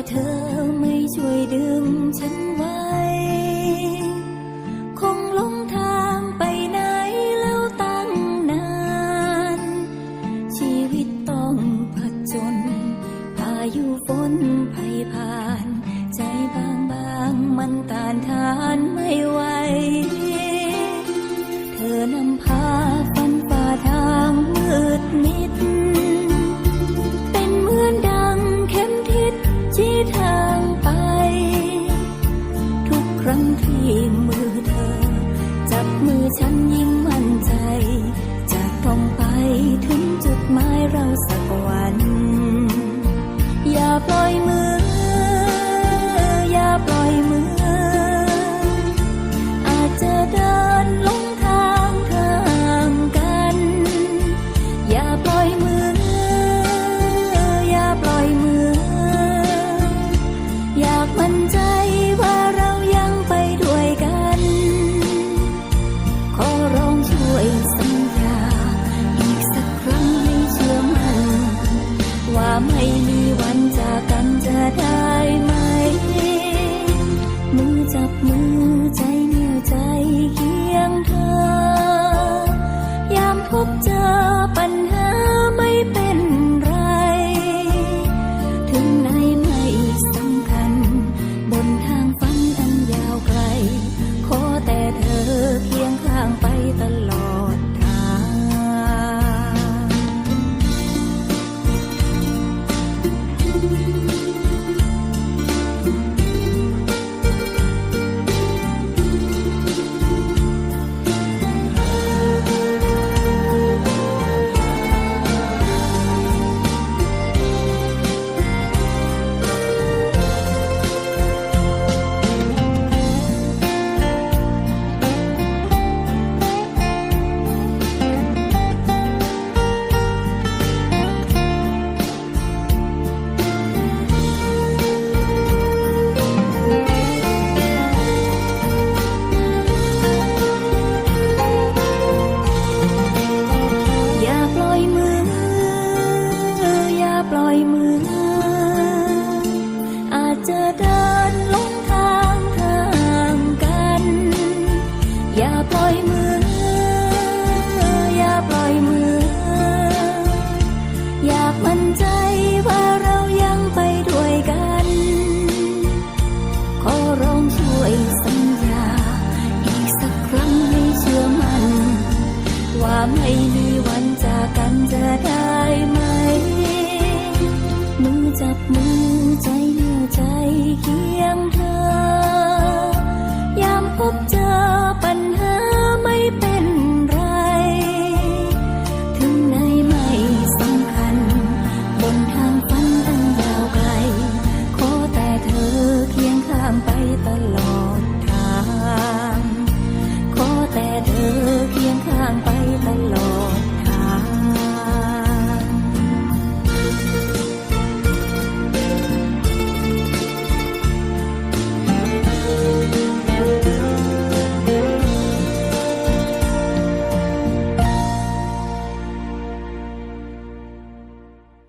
าเธอไม่ช่วยดึงฉันไว้ คงหลงทางไปไหนแล้วตั้งนาน ชีวิตต้องผจญพายุฝนภัยผ่าน ใจบางบางมันต้านทานไม่ไหว เธอนำพาฟันฝ่าทางมืดมิด ทางไป ทุกครั้งที่มือเธอ จับมือฉันยิ่งมั่นใจ มั่นใจว่าเรายังไปด้วยกัน ขอร้องช่วยสัญญา อีกสักครั้งให้เชื่อมั่น ว่าไม่มีวันจากกันจะได้ไหม มือจับมือใจเหนียวใจเคียงเธอยามพบเจอ